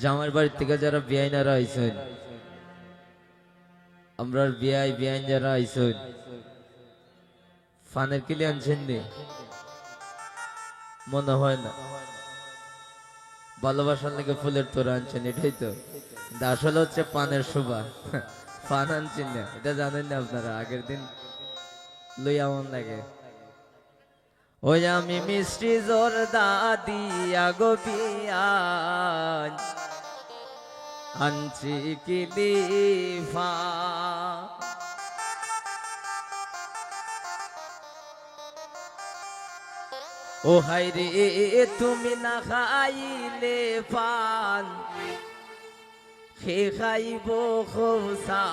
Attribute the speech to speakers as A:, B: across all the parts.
A: জামার বাড়ির থেকে যারা বিয়াইনারা আইসেন আমরা বিয়াই বিয়াইন যারা আইসেন ফানের কিলি আনছেন নি? মনে হয় না। ভালোবাসার লেগে ফুলের তোরা আনছেন, এটাই তো। আসলে হচ্ছে পানের শোভা। পান আনছেন না, এটা জানেন না আপনারা, আগের দিন লইয়া এমন লাগে। ওই আমি মিষ্টি জোর দিয়া গো পিয়াজ আনছি কিলিফা ও হাই রে, তুমি না খাইলে পান খে খাইব খোসা।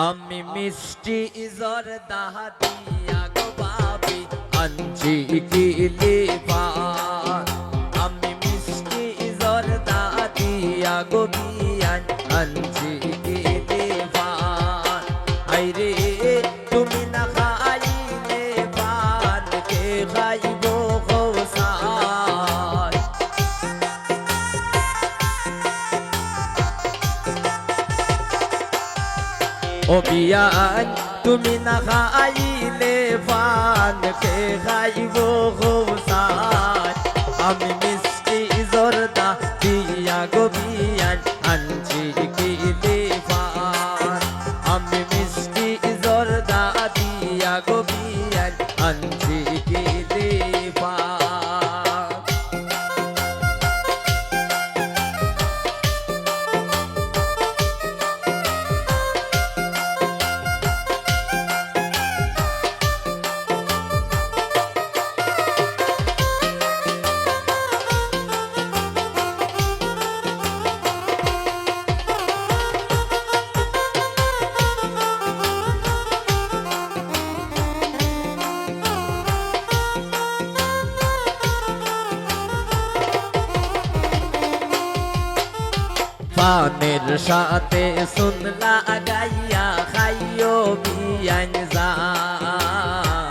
A: আমি মিষ্টি ইজর দাহা দিয়া গো বাবি আনছি কিলি পান আমি মিষ্টি ইজর দাহা দিয়া গো বিয়ান আনছি ও বিয়ান তুমি না খাইলে পান কে খাইব খোসান আমি সাথে শুনলা গাইয়া খাইও বিয়ান জান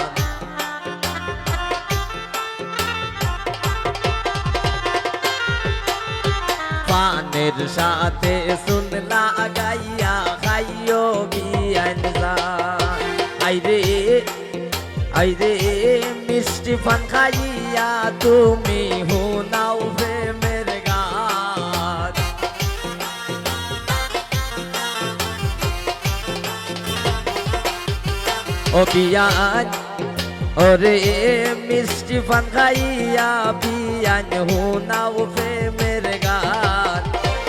A: পানের সাথে শুনলা গাইয়া খাইও বিয়ান জান আইরে আইরে মিষ্টি পান খাইয়া তুমি ও বিয়ান ওরে মিষ্টি পান খাইয়া বিয়ান হুনাও প্রেমের গান।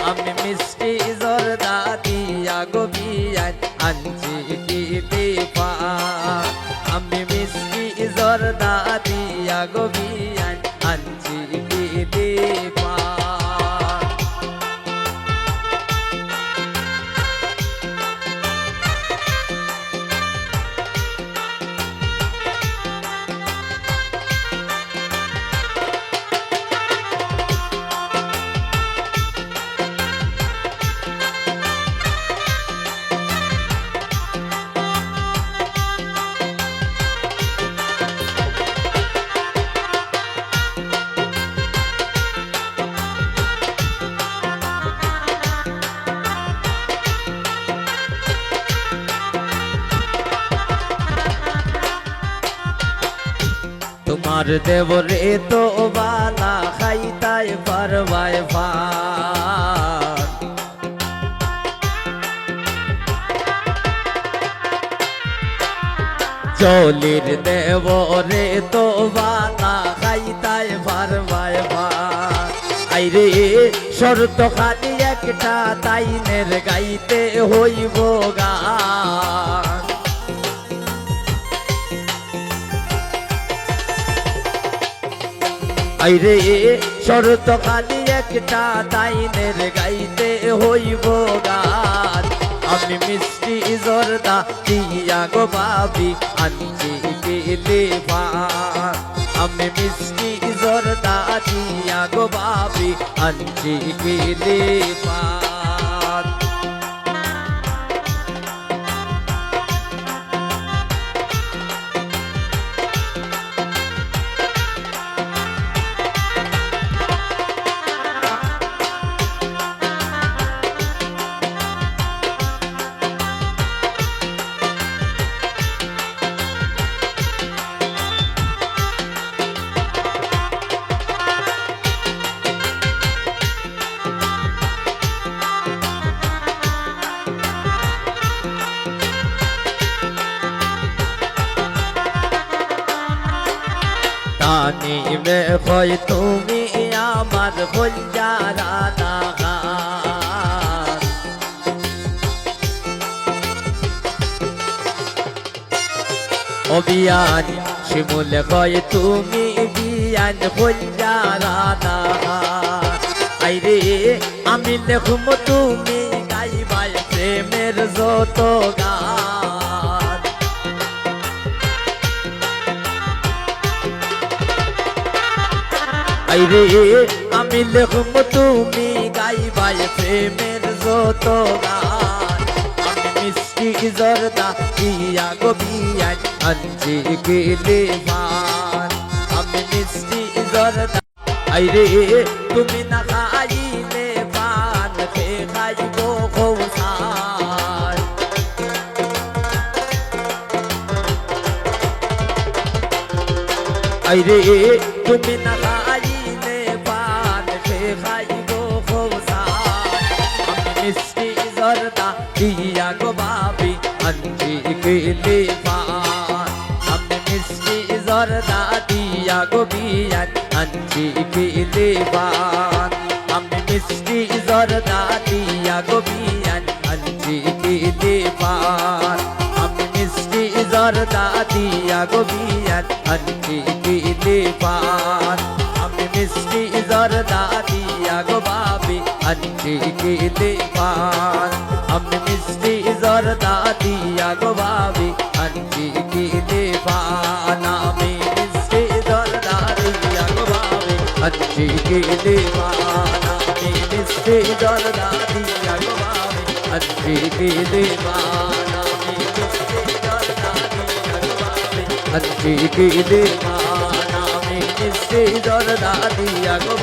A: আমি মিষ্টি জর্দা দিয়া গো বিয়ান আনছি কি পান। আমি মিষ্টি জর্দা দিয়া গো বিয়ান তোমার দেবরে তো বালা খাইতাই পারবাই চলির দেবরে তো বালা খাইতাই পারবাই ভান আইরে, শর্ত খালি একটা, তাইনের গাইতে হইব গান আইরে, শরত খালি একটা তাইনের গাইতে হইব গান। আমি মিষ্টি জর্দা দিয়া গো বাবি আনছি গেলে পান আমি মিষ্টি জর্দা দিয়া গো বাবি আনছি গেলে পান জানি মে হয় তুমি আমার দাগান অবিয়ান শিমুল হয় তুমি বিয়ান দাগান আইরে, আমি লেখুম তুমি গাইবাই প্রেমের যত গান। আইরে আমি লেখুম তুমি গাইবাই প্রেমের যত গান আমি মিষ্টি জর্দা দিয়া গো বিয়ান আনছি গেলে মান আমি মিষ্টি জর্দা আইরে তুমি না খাইলে পান খে খাইব কৌসার আইরে তুমি না পান আমি মিষ্টি জর্দা দিয়া গো বিয়ান আনছি পান আমি মিষ্টি জর্দা দিয়া গো বিয়ান আনছি পান আমি মিষ্টি জর্দা দিয়া গো বিয়ান আনছি পান আমি মিষ্টি জর্দা দিয়া গো বাবি আনছি পান আমি মিষ্টি জর্দা দিয়া গো বাবি আনছি গেলে পান আমি মিষ্টি জর্দা দিয়া গো বাবি আনছি গেলে পান আমি মিষ্টি জর্দা দিয়া গো বাবি আনছি গেলে পান আমি মিষ্টি জর্দা দিয়া গো বাবি আনছি গেলে পান আমি মিষ্টি জর্দা দিয়া গো